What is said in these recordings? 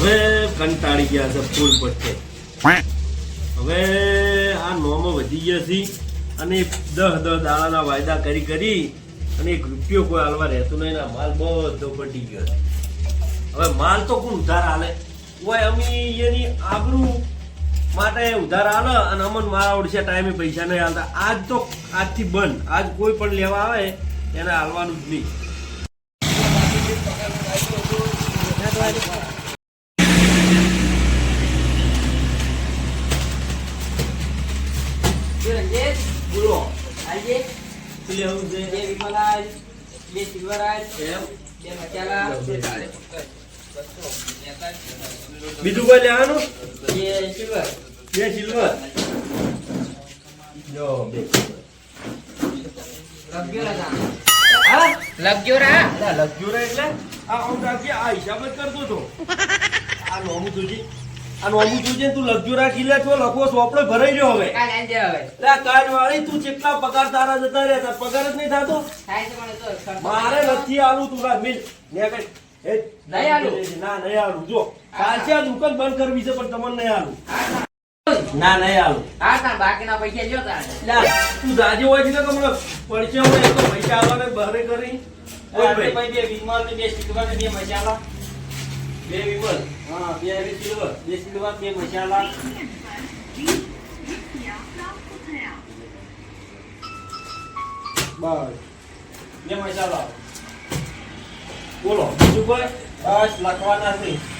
હવે કંટાળી ગયા છે ફૂલ પટ્ટે હવે આ નોમો વધી ગયા છે અને દહ દહ દાડાના વાયદા કરી કરી અને એક રૂપિયો કોઈ હાલવા રહેતો નહીં ને માલ બધો પટી ગયો છે. હવે માલ તો કોણ ઉધાર હાલે ઓય અમે એની આબરૂ માટે ઉધાર હાલે અને અમન મારા ઓડિશા ટાઈમે પૈસા નહીં હાલતા આજ તો આજથી બંધ. આજ કોઈ પણ લેવા આવે એને હાલવાનું જ નહીં. બીજું કોઈ લેવાનું? બે સિલ્વર જો, બે હા? રા લગ્યો રા એટલે? આ હું આ હિસાબ જ કરતો હતો. આ નોમું જોજે આ નોમું જોજે તું લક્ઝરા કિલ્લે છો લખો સોપડો ભરાઈ રહ્યો હવે. કાલ વાળી તું કેટલા પગાર તારા જતા રહે તાર પગાર જ નહીં થતો. થાય છે પણ તો મારે નથી આલું તું લા મિલ. ને કઈ એ નહીં આલું? ના નહીં આલું. જો કાલથી આ દુકાન બંધ કરવી છે પણ તમને નહીં આલું. ના નહીં આલું. હા તાર બાકીના પૈસા લ્યો તાર. લા, તું દાજે હોય છે તો મને પડશે હોય તો પૈસા આવવાને બહાર કરી. બોલ ભાઈ. બે વિમલ ને બે શીખવાને બે મસાલા બે વિમલ હા, બે બે સિલ્વર, બે બસ. બે મસાલા. બોલો, બીજું કોઈ? બસ, લખવાના છે.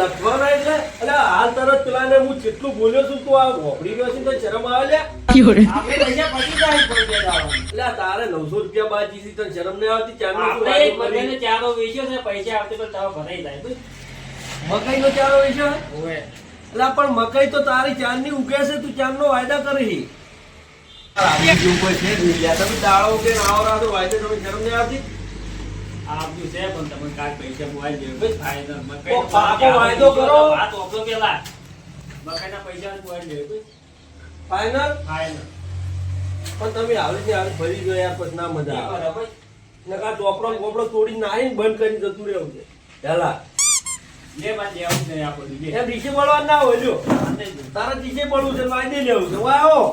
લખવાના એટલે એટલે હાલ તરત પેલાને હું જેટલું બોલ્યો છું તું આ ગયો છે તો શરમ આવે. એટલે તારે નવસો રૂપિયા બાકી છે તને શરમ નહીં આવતી? ચારો વેચ્યો છે પૈસા આવતી પણ તાવ ભરાઈ જાય. મકાઈ નો ચારો વેચો એટલે પણ મકાઈ તો તારી ચાંદની ઉગે છે તું ચાંદનો વાયદા કરી આ બીજું કોઈ છે દાડો કે તો વાયદે તમે શરમ નહીં આવતી? આપ્યું છે પણ તમે કાલ પૈસા મોબાઈલ દેવો બસ ફાયદો ઓ, પાકો વાયદો કરો. વાત વાપરો પેલા. મકાઈના પૈસા મોબાઈલ દેવો બસ ફાઈનલ ફાયદો પણ તમે આવી છે આવી ફરી ગયા પછી ના મજા આવે. બરાબર. નકા ચોપડો ને બોપડો તોડી નાખીને બંધ કરી જતું રહેવું છે. હેલા. લે બાદ જ નહીં આ બધું લે. પડવા ના હોય જો તારા દિશે પડવું છે વાયદે લેવું છે. વાય આવો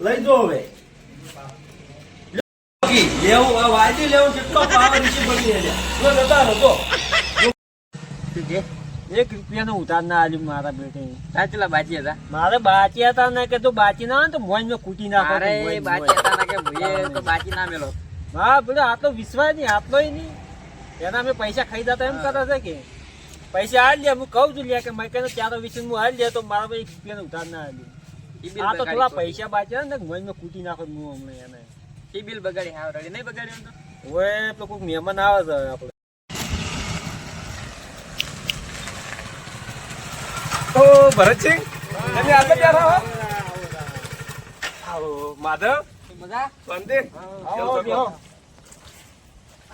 લઈ જો હવે. લેવું વાયદે લેવું કેટલો પાવર નીચે પડી છે જો જતા રહો એક રૂપિયાનો ઉધાર ના આલ્યું મારા બેટે. સાચલા બાચી હતા? મારે બાચી હતા ને કે તું બાચી ના તો મોજ મેં કૂટી ના અરે મોજ. હતા ને કે ભૂયે તો બાચી ના મેલો. હા પેલો આટલો વિશ્વાસ નહીં આટલો નહીં. એના અમે પૈસા ખાઈ જતા એમ કરે છે કે પૈસા હાલ લે હું કહું છું લે કે મેં કહે ચારો વીસ હું હાલ લે તો મારા ભાઈ એક રૂપિયાનો ઉધાર ના આલ્યું. આ તો થોડા પૈસા બાચ્યા ને મોજ મેં કૂટી નાખો હું હમણાં એને. ઈ બિલ બગાડી હા રડી. નહીં બગાડ્યું તો? ઓય પેલો કોઈક મહેમાન આવે છે આપણે. તો ભરતસિંહ તમે આગળ બેઠા રહો આવો માધવ. મજા? શાંતિ? આવો, બેહો.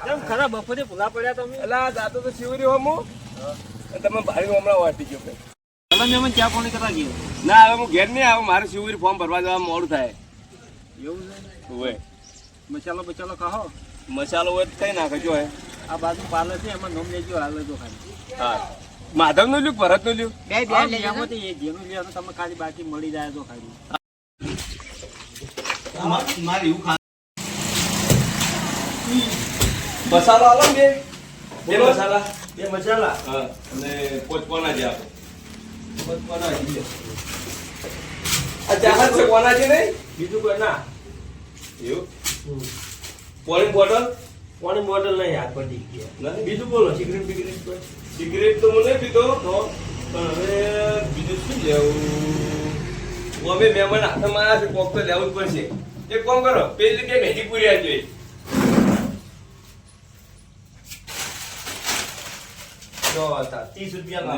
કેમ ખરા? બપોરે ભૂલા પડ્યા તમે? અલા જાતો તો શિવરી હો હું તમે ભાઈ હમણાં વાટી ગયો. તમે ચા પાણી કરવા ગયો? ના હવે હું ઘેર નહીં આવું. મારે શિવરી ફોર્મ ભરવા જવા મોડું થાય. એવું છે? હોય મસાલો બચાલો ખાઓ મસાલો હોય તો કઈ નાખે જો આ બાજુ પાર્લર છે એમાં નોમ લેજો હાલ લેજો ખાલી. હા. માધવનું લ્યું ભરતનું લ્યું? બે બે લેજો. એ જેનું લ્યો તમે ખાલી બાકી મળી જાય તો ખાલી. મસાલો આલો બે. બે મસાલા. બે મસાલા. હા અને પોચપોના જે આપો. પોચપોના દીધો. આ ચાહત છે કોના છે નહીં? બીજું કોઈ ના. એવું? પોણી બોટલ પાણી બોટલ નહીં હાથ પર ગયા નથી? બીજું બોલો સિગરેટ બિગરેટ સિગરેટ તો મને પીધો. તો પણ હવે બીજું શું લેવું? હવે મહેમાન હાથમાં આવ્યા છે કોક તો લેવું જ પડશે. એક કામ કરો પેલી બે મેથી પૂરી આવી જોઈએ જો ત્રીસ રૂપિયા.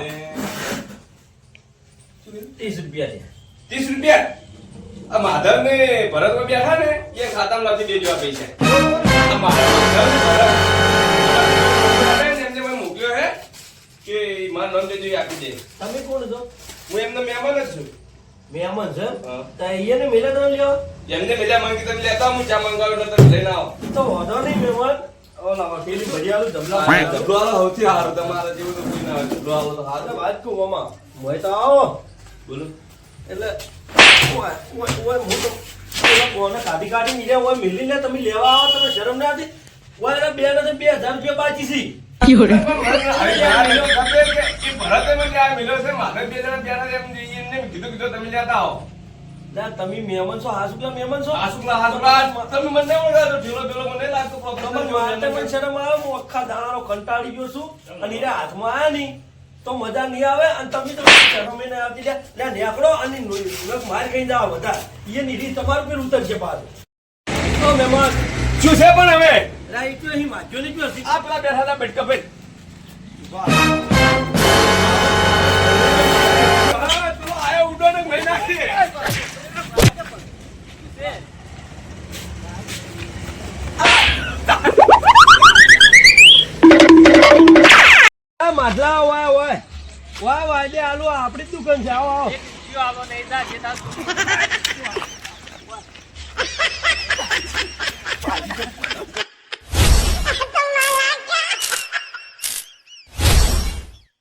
ત્રીસ રૂપિયા ત્રીસ રૂપિયા? આ માધવ ને ભરત બેઠા ને એ ખાતામાં લખી દેજો આ પૈસા આ માધવ ભરત એમને મેં મોકલ્યો હે કે મારું નામ દેજો એ આપી દે. તમે કોણ છો? હું એમનો મહેમાન જ છું. મહેમાન છે. તો અહીંયા મિલે તમે લ્યો. એમને મેલા માંગી તમે લેતા હું ચા મંગાવ્યો એટલે તમે લઈને આવો. તો વાંધો નહીં મહેમાન. ઓલા પેલી ભજીયાનું જમલા ઝઘડો સૌથી સારું તમારે જેવું તો કોઈ ના હોય. ઝઘડો તો સારું વાત કહું મામા. મોય તો આવો. બોલો. એટલે ઓય ઓય ઓય હું તો કોને કાઢી કાઢી નીચે ઓય મિલી તમે લેવા આવો તમે શરમ ના હતી ઓય એના બે ને બે હજાર રૂપિયા બાકી છે. હવે યાર એનો ખબર કે એ ભરતે મને આ મિલ્યો છે મારે બે જણા ત્યાં એમ એમને કીધું કીધું તમે લેતા આવો. ના તમે મહેમાન છો મહેમાન તમે મને ઓળખો ઢીલો મને લાગતો માટે મને શરમ આવે હું આખા દાણાનો કંટાળી ગયો છું અને હાથમાં આયા નહીં. તો મજા નહીં આવે અને તમે તો શરમ નહીં આવતી લે નેકડો અને નો- માર ખાઈ જાવ બધા એ નીરી તમારું પેલું ઉતરશે પાછું. તો મહેમાન શું છે પણ હવે? રાઈટ અહીં વાંચ્યો નહીં આ પેલા બેઠા હતા બેઠકા ભાઈ. માટલા હોય હોય વાહ વાજે આલો આપણી દુકાન છે. આવો આવો. નહીં જા